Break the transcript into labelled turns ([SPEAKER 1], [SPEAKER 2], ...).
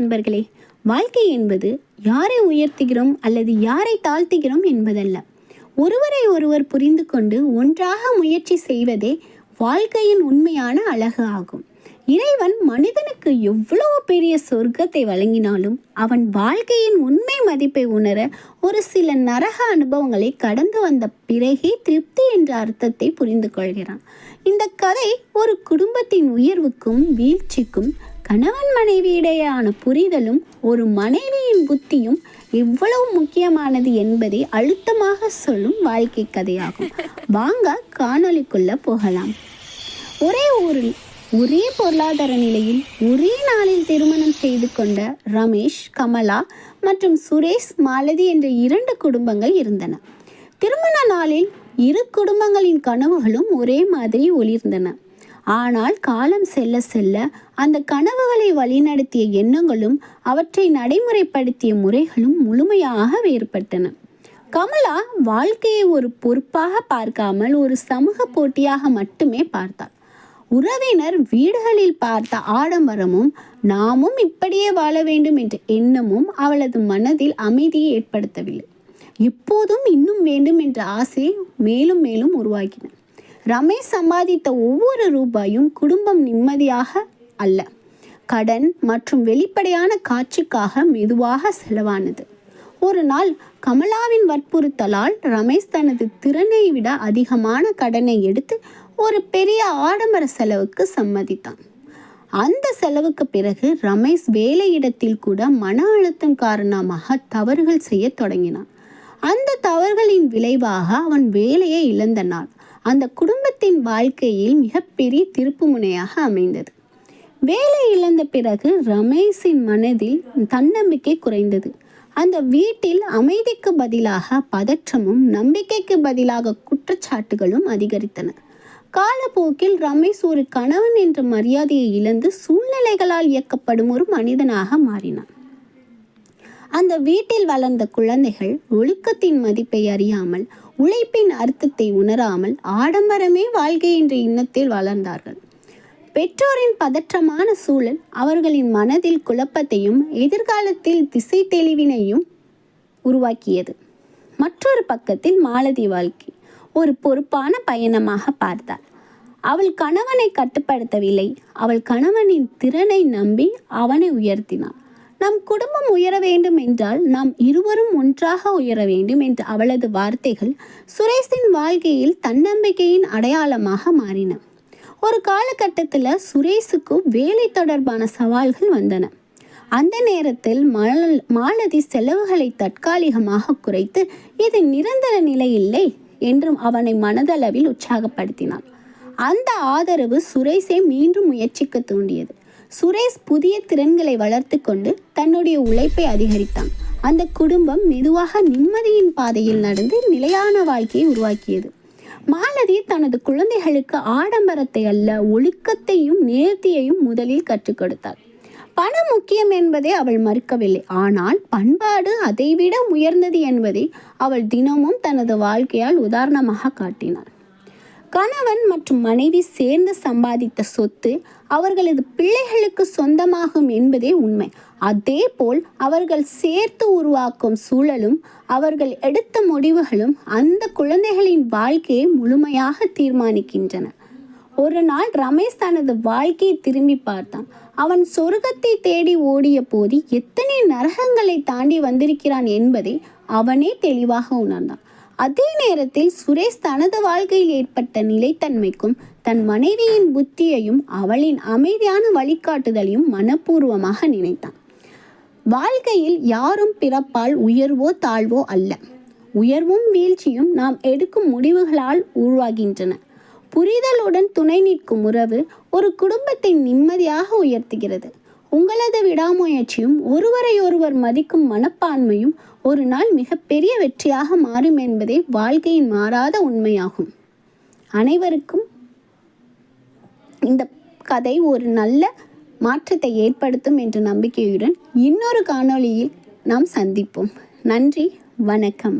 [SPEAKER 1] நண்பர்களே வாழ்க்கை என்பது யாரை உயர்த்துகிறோம் அல்லது யாரை தாழ்த்துகிறோம் என்பதல்ல. ஒருவரை ஒருவர் புரிந்து கொண்டு ஒன்றாக முயற்சி செய்வதே வாழ்க்கையின் உண்மையான அழகு ஆகும். இறைவன் மனிதனுக்கு எவ்வளவு பெரிய சொர்க்கத்தை வழங்கினாலும் அவன் வாழ்க்கையின் உண்மை மதிப்பை உணர ஒரு சில நரக அனுபவங்களை கடந்து வந்த பிறகே திருப்தி என்ற அர்த்தத்தை புரிந்து கொள்கிறான். இந்த கதை ஒரு குடும்பத்தின் உயர்வுக்கும் வீழ்ச்சிக்கும் கணவன் மனைவியிடையான புரிதலும் ஒரு மனைவியின் புத்தியும் எவ்வளவு முக்கியமானது என்பதை அழுத்தமாக சொல்லும் வாழ்க்கை கதையாகும். வாங்க காணொலிக்குள்ள போகலாம். ஒரே ஊரில் ஒரே பொருளாதார நிலையில் ஒரே நாளில் திருமணம் செய்து கொண்ட ரமேஷ் கமலா மற்றும் சுரேஷ் மாலதி என்ற இரண்டு குடும்பங்கள் இருந்தன. திருமண நாளில் இரு குடும்பங்களின் கனவுகளும் ஒரே மாதிரி ஒளிர்ந்தன. ஆனால் காலம் செல்ல செல்ல அந்த கனவுகளை வழிநடத்திய எண்ணங்களும் அவற்றை நடைமுறைப்படுத்திய முறைகளும் முழுமையாக வேறுபட்டன கமலா வாழ்க்கையை ஒரு பொறுப்பாக பார்க்காமல் ஒரு சமூக போட்டியாக மட்டுமே பார்த்தாள். உறவினர் வீடுகளில் பார்த்த ஆடம்பரமும் நாமும் இப்படியே வாழ வேண்டும் என்ற எண்ணமும் அவளது மனதில் அமைதியை ஏற்படுத்தவில்லை. எப்போதும் இன்னும் வேண்டும் என்ற ஆசை மேலும் மேலும் உருவாகின ரமேஷ் சம்பாதித்த ஒவ்வொரு ரூபாயும் குடும்பம் நிம்மதியாக அல்ல. கடன் மற்றும் வெளிப்படையான காட்சிக்காக மெதுவாக செலவானது. ஒரு நாள் கமலாவின் வற்புறுத்தலால் ரமேஷ் தனது திறனை விட அதிகமான கடனை எடுத்து ஒரு பெரிய ஆடம்பர செலவுக்கு சம்மதித்தான். அந்த செலவுக்கு பிறகு ரமேஷ் வேலையிடத்தில் கூட மன அழுத்தம் காரணமாக தவறுகள் செய்ய தொடங்கினான். அந்த தவறுகளின் விளைவாக அவன் வேலையை இழந்த நாள். அந்த குடும்பத்தின் வாழ்க்கையில் மிகப்பெரிய திருப்புமுனையாக அமைந்தது. வேலை இழந்த பிறகு ரமேஷின் மனதில் தன்னம்பிக்கை குறைந்தது. அந்த வீட்டில் அமைதிக்கு பதிலாக பதற்றமும் நம்பிக்கைக்கு பதிலாக குற்றச்சாட்டுகளும் அதிகரித்தன. காலப்போக்கில் ரமேஷ் ஒரு கணவன் என்ற மரியாதையை இழந்து சூழ்நிலைகளால் இயக்கப்படும் ஒரு மனிதனாக மாறினான். அந்த வீட்டில் வளர்ந்த குழந்தைகள் ஒழுக்கத்தின் மதிப்பை அறியாமல் உழைப்பின் அர்த்தத்தை உணராமல் ஆடம்பரமே வாழ்க்கை என்ற எண்ணத்தில் வளர்ந்தார்கள். பெற்றோரின் பதற்றமான சூழல் அவர்களின் மனதில் குழப்பத்தையும் எதிர்காலத்தில் திசை தெளிவினையும் உருவாக்கியது. மற்றொரு பக்கத்தில் மாலதி வாழ்க்கை ஒரு பொறுப்பான பயணமாக பார்த்தாள். அவள் கணவனை கட்டுப்படுத்தவில்லை. அவள் கணவனின் திறனை நம்பி அவனை உயர்த்தினாள். நம் குடும்பம் உயர வேண்டும் என்றால் நாம் இருவரும் ஒன்றாக உயர வேண்டும் என்ற அவளது வார்த்தைகள் சுரேஷின் வாழ்க்கையில் தன்னம்பிக்கையின் அடையாளமாக மாறின. ஒரு காலகட்டத்தில் சுரேஷுக்கு வேலை தொடர்பான சவால்கள் வந்தன. அந்த நேரத்தில் மாலதி செலவுகளை தற்காலிகமாக குறைத்து இது நிரந்தர நிலை இல்லை என்றும் அவனை மனதளவில் உற்சாகப்படுத்தினான். அந்த ஆதரவு சுரேஷை மீண்டும் முயற்சிக்க தூண்டியது. சுரேஷ் புதிய திறன்களை வளர்த்து கொண்டு தன்னுடைய உழைப்பை அதிகரித்தான். அந்த குடும்பம் மெதுவாக நிம்மதியின் பாதையில் நடந்து நிலையான வாழ்க்கையை உருவாக்கியது. மாலதி தனது குழந்தைகளுக்கு ஆடம்பரத்தை அல்ல ஒழுக்கத்தையும் நேர்த்தியையும் முதலில் கற்றுக் கொடுத்தாள். பணம் முக்கியம் என்பதை அவள் மறுக்கவில்லை. ஆனால் பண்பாடு அதைவிட உயர்ந்தது என்பதை அவள் தினமும் தனது வாழ்க்கையால் உதாரணமாக காட்டினாள். கணவன் மற்றும் மனைவி சேர்ந்து சம்பாதித்த சொத்து அவர்களது பிள்ளைகளுக்கு சொந்தமாகும் என்பதே உண்மை. அதே போல் அவர்கள் சேர்த்து உருவாக்கும் சூழலும் அவர்கள் எடுத்த முடிவுகளும் அந்த குழந்தைகளின் வாழ்க்கையை முழுமையாக தீர்மானிக்கின்றன. ஒரு நாள் ரமேஷ் தனது வாழ்க்கையை திரும்பி பார்த்தான். அவன் சொர்க்கத்தை தேடி ஓடிய போது எத்தனை நரகங்களை தாண்டி வந்திருக்கிறான் என்பதை அவனே தெளிவாக உணர்ந்தான். அதே நேரத்தில் சுரேஷ் தனது வாழ்க்கையில் ஏற்பட்ட நிலைத்தன்மைக்கும் தன் மனைவியின் புத்தியையும் அவளின் அமைதியான வழிகாட்டுதலையும் மனப்பூர்வமாக நினைத்தான். வாழ்க்கையில் யாரும் பிறப்பால் உயர்வோ தாழ்வோ அல்ல. உயர்வும் வீழ்ச்சியும் நாம் எடுக்கும் முடிவுகளால் உருவாகின்றன. புரிதலுடன் துணை நிற்கும் உறவு ஒரு குடும்பத்தை நிம்மதியாக உயர்த்துகிறது. உங்களது விடாமுயற்சியும் ஒருவரையொருவர் மதிக்கும் மனப்பான்மையும் ஒரு நாள் மிகப்பெரிய வெற்றியாக மாறும் என்பதே வாழ்க்கையின் மாறாத உண்மையாகும். அனைவருக்கும் இந்த கதை ஒரு நல்ல மாற்றத்தை ஏற்படுத்தும் என்ற நம்பிக்கையுடன் இன்னொரு காணொளியில் நாம் சந்திப்போம். நன்றி வணக்கம்.